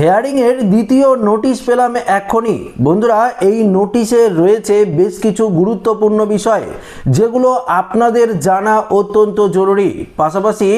হেয়ারিংয়ের দ্বিতীয় নোটিশ পেলাম এক্ষুনি বন্ধুরা, এই নোটিশে রয়েছে বেশ কিছু গুরুত্বপূর্ণ বিষয়, যেগুলো আপনাদের জানা অত্যন্ত জরুরি। পাশাপাশি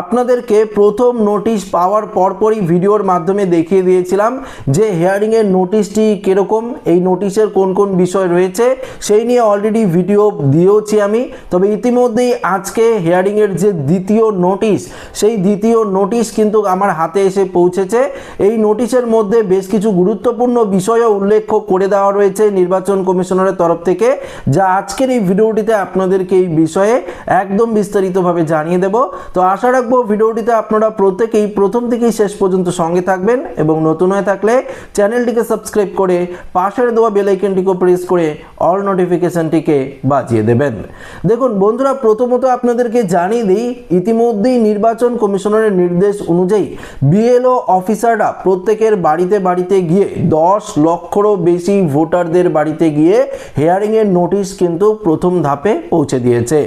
আপনাদেরকে প্রথম নোটিশ পাওয়ার পরপরই ভিডিওর মাধ্যমে দেখিয়ে দিয়েছিলাম যে হেয়ারিংয়ের নোটিশটি কীরকম, এই নোটিশের কোন কোন বিষয় রয়েছে, সেই নিয়ে অলরেডি ভিডিও দিয়েওছি আমি। তবে ইতিমধ্যেই আজকে হেয়ারিংয়ের যে দ্বিতীয় নোটিশ, সেই দ্বিতীয় নোটিশ কিন্তু আমার হাতে এসে পৌঁছেছে। এই নোটিশের মধ্যে বেশ কিছু গুরুত্বপূর্ণ বিষয়ও উল্লেখ করে দেওয়া রয়েছে নির্বাচন কমিশনারের তরফ থেকে, যা আজকের এই ভিডিওটিতে আপনাদেরকে এই বিষয়ে একদম বিস্তারিতভাবে জানিয়ে দেব। তো আশা রাখব ভিডিওটিতে আপনারা প্রত্যেকেই প্রথম থেকেই শেষ পর্যন্ত সঙ্গে থাকবেন এবং নতুন হয়ে থাকলে চ্যানেলটিকে সাবস্ক্রাইব করে পাশের দেওয়া বেলাইকনটিকে প্রেস করে অল নোটিফিকেশনটিকে বাজিয়ে দেবেন। দেখুন বন্ধুরা, প্রথমত আপনাদেরকে জানিয়ে দিই, ইতিমধ্যেই নির্বাচন কমিশনারের নির্দেশ অনুযায়ী বিএলও অফিসাররা প্রত্যেকের বাড়িতে বাড়িতে গিয়ে দশ লক্ষরও বেশি ভোটারদের বাড়িতে গিয়ে হেয়ারিংয়ের নোটিশ কিন্তু প্রথম ধাপে পৌঁছে দিয়েছে।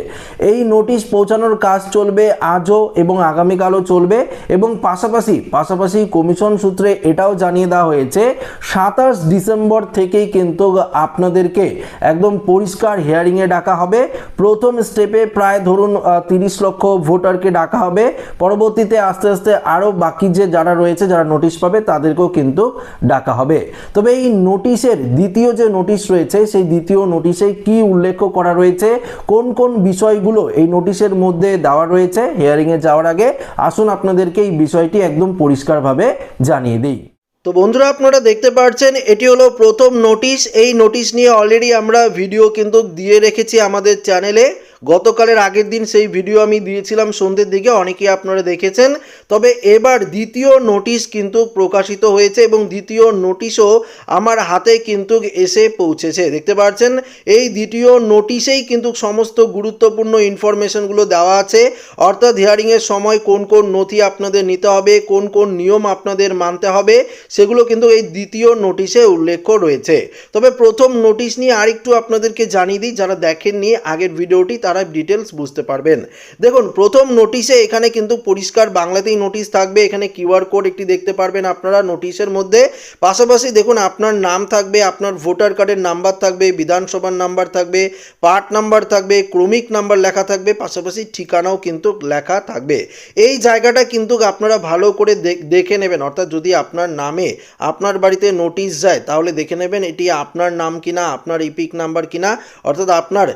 এই নোটিশ পৌঁছানোর কাজ চলবে আজও এবং আগামীকালও চলবে এবং পাশাপাশি পাশাপাশি কমিশন সূত্রে এটাও জানিয়ে দেওয়া হয়েছে, সাতাশ ডিসেম্বর থেকেই কিন্তু আপনাদেরকে একদম পরিষ্কার হিয়ারিংয়ে ডাকা হবে। প্রথম স্টেপে প্রায় ধরুন তিরিশ লক্ষ ভোটারকে ডাকা হবে। পরবর্তীতে আস্তে আস্তে আরও বাকি যে যারা রয়েছে, যারা নোটিশ পাবে তাদেরকেও কিন্তু ডাকা হবে। তবে এই নোটিশের দ্বিতীয় যে নোটিশ রয়েছে, সেই দ্বিতীয় নোটিশে কি উল্লেখ করা রয়েছে, কোন কোন বিষয়গুলো এই নোটিশের মধ্যে দেওয়া রয়েছে হিয়ারিংয়ে যাওয়ার আগে আসুন আপনাদেরকে এই বিষয়টি একদম পরিষ্কারভাবে জানিয়ে দিই। তো বন্ধুরা, আপনারা দেখতে পাচ্ছেন এটি হলো প্রথম নোটিশ। এই নোটিশ নিয়ে অলরেডি আমরা ভিডিও কিন্তু দিয়ে রেখেছি আমাদের চ্যানেলে গতকালের আগের দিন সেই ভিডিও আমি দিয়েছিলাম সন্ধ্যের দিকে, অনেকেই আপনারা দেখেছেন। তবে এবার দ্বিতীয় নোটিশ কিন্তু প্রকাশিত হয়েছে এবং দ্বিতীয় নোটিশও আমার হাতে কিন্তু এসে পৌঁছেছে। দেখতে পাচ্ছেন, এই দ্বিতীয় নোটিশেই কিন্তু সমস্ত গুরুত্বপূর্ণ ইনফরমেশনগুলো দেওয়া আছে। অর্থাৎ হিয়ারিংয়ের সময় কোন কোন নথি আপনাদের নিতে হবে, কোন কোন নিয়ম আপনাদের মানতে হবে, সেগুলো কিন্তু এই দ্বিতীয় নোটিশে উল্লেখ রয়েছে। তবে প্রথম নোটিশ নিয়ে আরেকটু আপনাদেরকে জানিয়ে দিই, যারা দেখেননি আগের ভিডিওটি, তারা ডিটেলস বুঝতে পারবেন। দেখুন, প্রথম নোটিশে এখানে কিন্তু পরিষ্কার বাংলাতেই নোটিশ থাকবে, এখানে কিউআর কোড একটি দেখতে পারবেন আপনারা নোটিশের মধ্যে। পাশাপাশি দেখুন, আপনার নাম থাকবে, আপনার ভোটার কার্ডের নাম্বার থাকবে, বিধানসভার নাম্বার থাকবে পার্ট নাম্বার থাকবে, ক্রমিক নাম্বার লেখা থাকবে, পাশাপাশি ঠিকানাও কিন্তু লেখা থাকবে। এই জায়গাটা কিন্তু আপনারা ভালো করে দেখে নেবেন। অর্থাৎ যদি আপনার নামে আপনার বাড়িতে নোটিশ যায়, তাহলে দেখে নেবেন এটি আপনার নাম কিনা, আপনার ইপিক নাম্বার কিনা। অর্থাৎ আপনার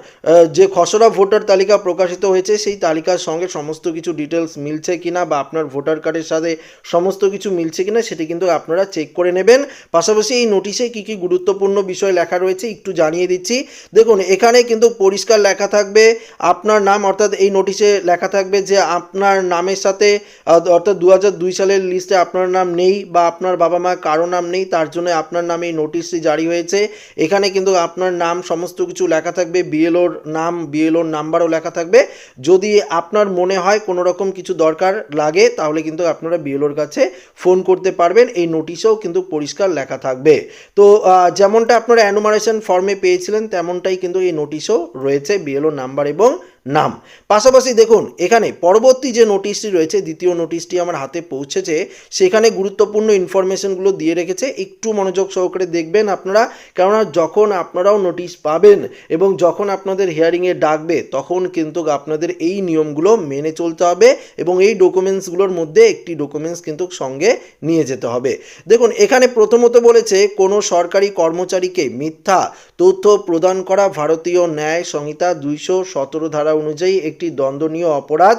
যে খসড়া ভোটার তালিকা প্রকাশিত হয়েছে, সেই তালিকার সঙ্গে সমস্ত কিছু ডিটেলস মিলছে কিনা বা আপনার ভোটার কার্ডের সাথে সমস্ত কিছু মিলছে কিনা সেটি কিন্তু আপনারা চেক করে নেবেন। পাশাপাশি এই নোটিশে কি কি গুরুত্বপূর্ণ বিষয় লেখা রয়েছে একটু জানিয়ে দিচ্ছি। দেখুন, এখানে কিন্তু পরিষ্কার লেখা থাকবে, আপনার নাম অর্থাৎ এই নোটিশে লেখা থাকবে যে আপনার নামের সাথে অর্থাৎ দু দুই সালের লিস্টে আপনার নাম নেই বা আপনার বাবা মা কারও নাম নেই, তার জন্য আপনার নামে এই নোটিশটি জারি হয়েছে। এখানে কিন্তু আপনার নাম সমস্ত কিছু লেখা থাকবে বিএলওর নাম বিএলওর নাম্বারও লেখা থাকবে। যদি আপনার মনে হয় কোনো রকম কিছু দরকার লাগে তাহলে কিন্তু আপনারা বিএলওর কাছে ফোন করতে পারবেন। এই নোটিশেও কিন্তু পরিষ্কার লেখা থাকবে। তো যেমনটা আপনারা অ্যানুমারেশন ফর্মে পেয়েছিলেন, তেমনটাই কিন্তু এই নোটিশও রয়েছে বিএলও নাম্বার এবং নাম। পাশাপাশি দেখুন, এখানে পরবর্তী যে নোটিশটি রয়েছে, দ্বিতীয় নোটিশটি আমার হাতে পৌঁছেছে, সেখানে গুরুত্বপূর্ণ ইনফরমেশনগুলো দিয়ে রেখেছে। একটু মনোযোগ সহকারে দেখবেন আপনারা, কেননা যখন আপনারাও নোটিশ পাবেন এবং যখন আপনাদের হিয়ারিংয়ে ডাকবে, তখন কিন্তু আপনাদের এই নিয়মগুলো মেনে চলতে হবে এবং এই ডকুমেন্টসগুলোর মধ্যে একটি ডকুমেন্টস কিন্তু সঙ্গে নিয়ে যেতে হবে। দেখুন, এখানে প্রথমত বলেছে, কোনো সরকারি কর্মচারীকে মিথ্যা তথ্য প্রদান করা ভারতীয় ন্যায় সংহিতা দুইশো সতেরো ধারা অনুযায়ী একটি দণ্ডনীয় অপরাধ,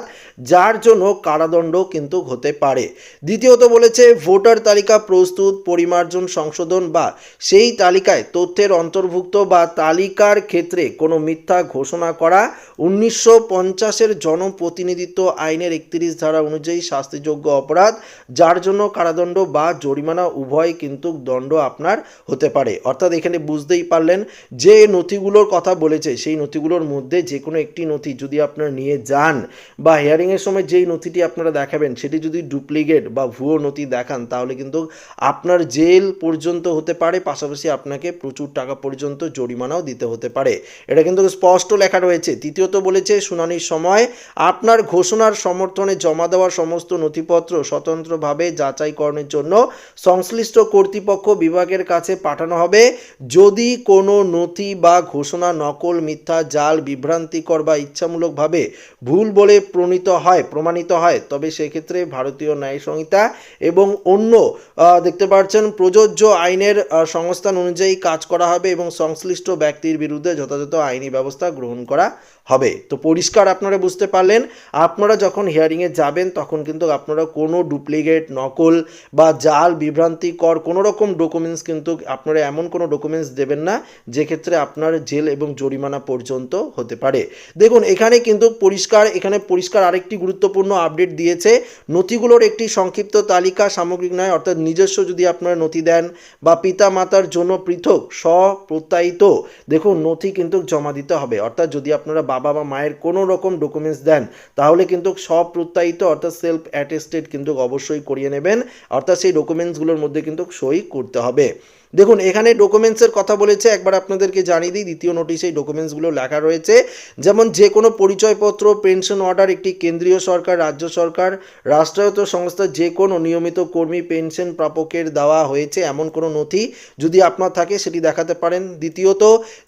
যার জন্য কারাদণ্ড কিন্তু হতে পারে। দ্বিতীয়ত বলেছে, ভোটার তালিকা প্রস্তুত, পরিমার্জন, সংশোধন বা সেই তালিকায় তথ্যের অন্তর্ভুক্ত বা তালিকার ক্ষেত্রে কোনো মিথ্যা ঘোষণা করা, উনিশশো পঞ্চাশের জনপ্রতিনিধিত্ব আইনের একত্রিশ ধারা অনুযায়ী শাস্তিযোগ্য অপরাধ, যার জন্য কারাদণ্ড বা জরিমানা উভয় কিন্তু দণ্ড আপনার হতে পারে। অর্থাৎ এখানে বুঝতেই পারলেন, যে নথিগুলোর কথা বলেছে, সেই নথিগুলোর মধ্যে যে কোনো একটি নথি নথি যদি আপনারা নিয়ে যান বা হিয়ারিংয়ের সময় যেই নথিটি আপনারা দেখাবেন সেটি যদি ডুপ্লিকেট বা ভুয়ো নথি দেখান, তাহলে কিন্তু আপনার জেল পর্যন্ত হতে পারে, পাশাপাশি আপনাকে প্রচুর টাকা পর্যন্ত জরিমানাও দিতে হতে পারে। এটা কিন্তু স্পষ্ট লেখা রয়েছে। তৃতীয়ত বলেছে, শুনানির সময় আপনার ঘোষণার সমর্থনে জমা দেওয়া সমস্ত নথিপত্র স্বতন্ত্রভাবে যাচাইকরণের জন্য সংশ্লিষ্ট কর্তৃপক্ষ বিভাগের কাছে পাঠানো হবে। যদি কোনো নথি বা ঘোষণা, নকল, মিথ্যা, জাল, বিভ্রান্তিকর বা ইচ্ছামূলকভাবে ভুল বলে প্রণীত হয়, প্রমাণিত হয়। তবে সেক্ষেত্রে ভারতীয় ন্যায় সংহিতা এবং অন্য দেখতে পাচ্ছেন প্রযোজ্য আইনের সংস্থান অনুযায়ী কাজ করা হবে এবং সংশ্লিষ্ট ব্যক্তির বিরুদ্ধে যথাযথ আইনি ব্যবস্থা গ্রহণ করা হবে। তো পরিষ্কার আপনারা বুঝতে পারলেন, আপনারা যখন হিয়ারিংয়ে যাবেন, তখন কিন্তু আপনারা কোনো ডুপ্লিকেট নকল বা জাল বিভ্রান্তিকর কোনো রকম ডকুমেন্টস কিন্তু আপনারা এমন কোনো ডকুমেন্টস দেবেন না, যে ক্ষেত্রে আপনার জেল এবং জরিমানা পর্যন্ত হতে পারে। দেখুন, এখানে কিন্তু পরিষ্কার, এখানে পরিষ্কার আরেকটি গুরুত্বপূর্ণ আপডেট দিয়েছে। নথিগুলোর একটি সংক্ষিপ্ত তালিকা সামগ্রিক নয় অর্থাৎ নিজস্ব যদি আপনারা নথি দেন বা পিতা মাতার জন্য পৃথক, স্বপ্রত্যায়িত, দেখুন, নথি কিন্তু জমা দিতে হবে। অর্থাৎ যদি আপনারা বাবা বা মায়ের কোনো রকম ডকুমেন্টস দেন, তাহলে কিন্তু সব প্রত্যায়িত অর্থাৎ সেলফ অ্যাটেস্টেড কিন্তু অবশ্যই করিয়ে নেবেন, অর্থাৎ সেই ডকুমেন্টসগুলোর মধ্যে কিন্তু সই করতে হবে। দেখুন, এখানে ডকুমেন্টসের কথা বলেছে, একবার আপনাদেরকে জানিয়ে দিই, দ্বিতীয় নোটিশে এই ডকুমেন্টসগুলো লেখা রয়েছে। যেমন, যে কোনো পরিচয়পত্র পেনশন অর্ডার একটি কেন্দ্রীয় সরকার, রাজ্য সরকার, রাষ্ট্রায়ত্ত সংস্থা, যে কোনো নিয়মিত কর্মী পেনশন প্রাপকের দেওয়া হয়েছে, এমন কোনো নথি যদি আপনার থাকে, সেটি দেখাতে পারেন। দ্বিতীয়ত,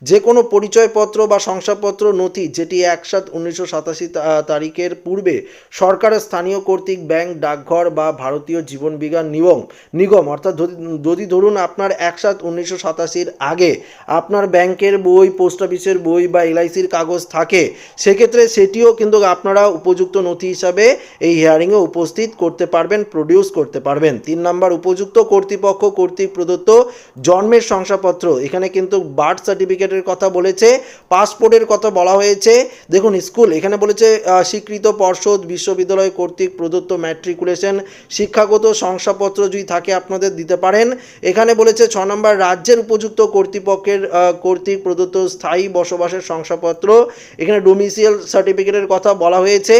যে কোনো পরিচয়পত্র বা শংসাপত্র নথি, যেটি এক সাত উনিশশো সাতাশি তারিখের পূর্বে সরকারের স্থানীয় কর্তৃক ব্যাংক, ডাকঘর বা ভারতীয় জীবন বিজ্ঞান নিগম নিগম, অর্থাৎ যদি ধরুন আপনার এক সাত উনিশশো সাতাশির আগে আপনার ব্যাংকের বই, পোস্ট অফিসের বই বা এলআইসির কাগজ থাকে, সেক্ষেত্রে সেটিও কিন্তু আপনারা উপযুক্ত নথি হিসাবে এই হিয়ারিংয়ে উপস্থিত করতে পারবেন প্রডিউস করতে পারবেন। তিন নাম্বার, উপযুক্ত কর্তৃপক্ষ কর্তৃক প্রদত্ত জন্মের শংসাপত্র। এখানে কিন্তু বার্থ সার্টিফিকেটের কথা বলেছে পাসপোর্টের কথা বলা হয়েছে। দেখুন স্কুল এখানে বলেছে স্বীকৃত পর্ষদ, বিশ্ববিদ্যালয় কর্তৃক প্রদত্ত ম্যাট্রিকুলেশন শিক্ষাগত শংসাপত্র যদি থাকে আপনাদের দিতে পারেন। এখানে বলেছে ছ নম্বর রাজ্যের উপযুক্ত কর্তৃপক্ষের কর্তৃক প্রদত্ত স্থায়ী বসবাসের শংসাপত্র। এখানে ডোমিসিয়াল সার্টিফিকেটের কথা বলা হয়েছে।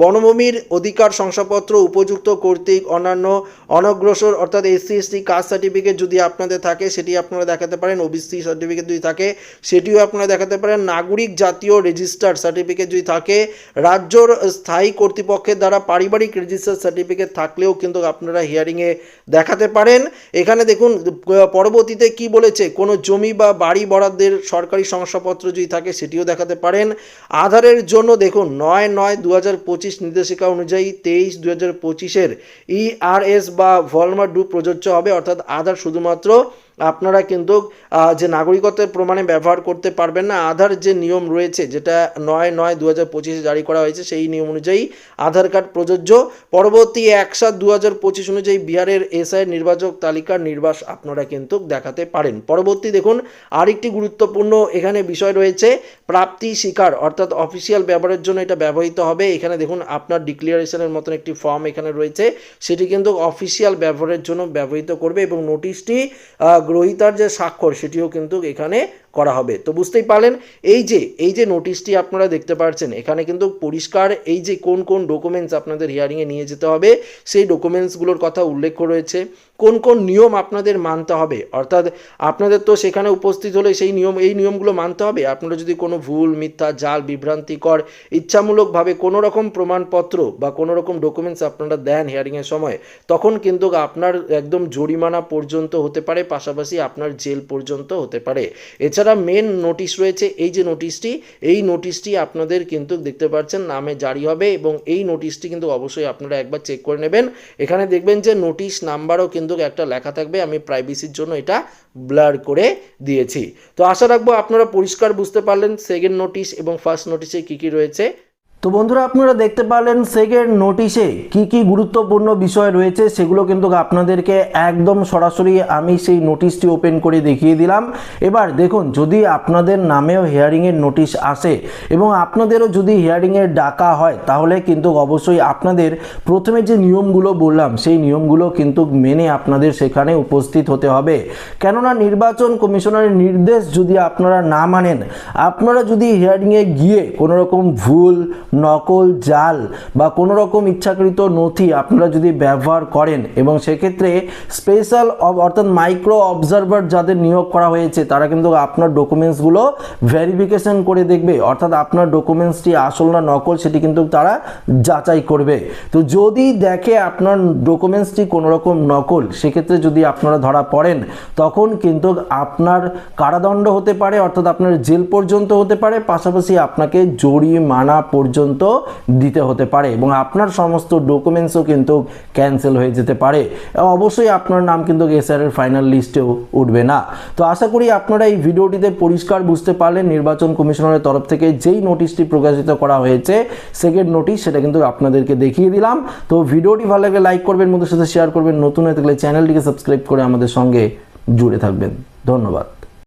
বনভূমির অধিকার শংসাপত্র উপযুক্ত কর্তৃক অন্যান্য অনগ্রসর, অর্থাৎ এসসি, এসটি কাস্ট সার্টিফিকেট যদি আপনাদের থাকে, সেটি আপনারা দেখাতে পারেন, ওবিসি সার্টিফিকেট যদি থাকে, সেটিও আপনারা দেখাতে পারেন। নাগরিক জাতীয় রেজিস্টার সার্টিফিকেট যদি থাকে, রাজ্যর স্থায়ী কর্তৃপক্ষের দ্বারা পারিবারিক রেজিস্টার সার্টিফিকেট থাকলেও কিন্তু আপনারা হিয়ারিংয়ে দেখাতে পারেন। এখানে দেখুন, পরবর্তীতে কি বলেছে, কোনো জমি বা বাড়ি বরাদ্দের সরকারি শংসাপত্র যদি থাকে, সেটিও দেখাতে পারেন। আধারের জন্য দেখুন, নয় নয় দু হাজার পঁচিশ নির্দেশিকা অনুযায়ী তেইশ দু হাজার পঁচিশের ইআরএস বা ভলমার ডু প্রযোজ্য হবে, অর্থাৎ আধার শুধুমাত্র আপনারা কিন্তু যে নাগরিকত্বের প্রমাণে ব্যবহার করতে পারবেন না, আধার যে নিয়ম রয়েছে, যেটা নয় নয় দু হাজার পঁচিশে জারি করা হয়েছে, সেই নিয়ম অনুযায়ী আধার কার্ড প্রযোজ্য। পরবর্তী এক সাত দু হাজার পঁচিশ অনুযায়ী বিহারের এসআই নির্বাচক তালিকার নির্বাস আপনারা কিন্তু দেখাতে পারেন। পরবর্তী দেখুন, আরেকটি গুরুত্বপূর্ণ এখানে বিষয় রয়েছে, প্রাপ্তি শিকার অর্থাৎ অফিসিয়াল ব্যবহারের জন্য এটা ব্যবহৃত হবে। এখানে দেখুন, আপনার ডিক্লিয়ারেশনের মতন একটি ফর্ম এখানে রয়েছে, সেটি কিন্তু অফিসিয়াল ব্যবহারের জন্য ব্যবহৃত করবে এবং নোটিশটি গ্রহীতার যে স্বাক্ষর সেটিও কিন্তু এখানে করা হবে। তো বুঝতেই পারলেন, এই যে এই যে নোটিশটি আপনারা দেখতে পাচ্ছেন এখানে কিন্তু পরিষ্কার এই যে কোন কোন ডকুমেন্টস আপনাদের হিয়ারিংয়ে নিয়ে যেতে হবে, সেই ডকুমেন্টসগুলোর কথা উল্লেখ রয়েছে, কোন কোন নিয়ম আপনাদের মানতে হবে। অর্থাৎ আপনাদের তো সেখানে উপস্থিত হলে সেই নিয়ম, এই নিয়মগুলো মানতে হবে। আপনারা যদি কোনো ভুল, মিথ্যা, জাল, বিভ্রান্তিকর, ইচ্ছামূলকভাবে কোনো রকম প্রমাণপত্র বা কোনো রকম ডকুমেন্টস আপনারা দেন হিয়ারিংয়ের সময়, তখন কিন্তু আপনার একদম জরিমানা পর্যন্ত হতে পারে, পাশাপাশি আপনার জেল পর্যন্ত হতে পারে। এছাড়া মেন নোটিশ রয়েছে, এই যে নোটিশটি এই নোটিশটি আপনাদের কিন্তু দেখতে পাচ্ছেন নামে জারি হবে এবং এই নোটিশটি কিন্তু অবশ্যই আপনারা একবার চেক করে নেবেন। এখানে দেখবেন যে নোটিশ নাম্বারও কিন্তু একটা লেখা থাকবে, আমি প্রাইভেসির জন্য এটা ব্লার করে দিয়েছি। তো আশা রাখব আপনারা পরিষ্কার বুঝতে পারলেন সেকেন্ড নোটিশ এবং ফার্স্ট নোটিশে কী কী রয়েছে। তো বন্ধুরা আপনারা দেখতে পারলেন সেকেন্ড নোটিশে কি কি গুরুত্বপূর্ণ বিষয় রয়েছে, সেগুলো কিন্তু আপনাদেরকে একদম সরাসরি আমি সেই নোটিশটি ওপেন করে দেখিয়ে দিলাম। এবার দেখুন, যদি আপনাদের নামেও হিয়ারিংয়ের নোটিশ আসে এবং আপনাদেরও যদি হিয়ারিংয়ের ডাকা হয়, তাহলে কিন্তু অবশ্যই আপনাদের প্রথমে যে নিয়মগুলো বললাম, সেই নিয়মগুলো কিন্তু মেনে আপনাদের সেখানে উপস্থিত হতে হবে। কেননা নির্বাচন কমিশনারের নির্দেশ যদি আপনারা না মানেন, আপনারা যদি হিয়ারিংয়ে গিয়ে কোনোরকম ভুল নকল জাল বা কোনো রকম ইচ্ছাকৃত নথি আপনারা যদি ব্যবহার করেন এবং সেক্ষেত্রে স্পেশাল অর্থাৎ মাইক্রো অবজারভার যাদের নিয়োগ করা হয়েছে, তারা কিন্তু আপনার ডকুমেন্টসগুলো ভেরিফিকেশন করে দেখবে। অর্থাৎ আপনার ডকুমেন্টসটি আসল না নকল, সেটি কিন্তু তারা যাচাই করবে। তো যদি দেখে আপনার ডকুমেন্টসটি কোনো রকম নকল, সেক্ষেত্রে যদি আপনারা ধরা পড়েন, তখন কিন্তু আপনার কারাদণ্ড হতে পারে, অর্থাৎ আপনার জেল পর্যন্ত হতে পারে। পাশাপাশি আপনাকে জরিমানা পর্যন্ত দিতে হতে পারে এবং আপনার সমস্ত ডকুমেন্টসও কিন্তু ক্যান্সেল হয়ে যেতে পারে। অবশ্যই আপনার নাম কিন্তু এসআর এর ফাইনাল লিস্টেও উঠবে না। তো আশা করি আপনারা এই ভিডিওটিতে পরিষ্কার বুঝতে পারলেন, নির্বাচন কমিশনারের তরফ থেকে যেই নোটিশটি প্রকাশিত করা হয়েছে সেকেন্ড নোটিশ সেটা কিন্তু আপনাদেরকে দেখিয়ে দিলাম। তো ভিডিওটি ভালো লাগলে লাইক করবেন, বন্ধুদের সাথে শেয়ার করবেন, নতুন হয়ে থাকলে চ্যানেলটিকে সাবস্ক্রাইব করে আমাদের সঙ্গে জুড়ে থাকবেন। ধন্যবাদ।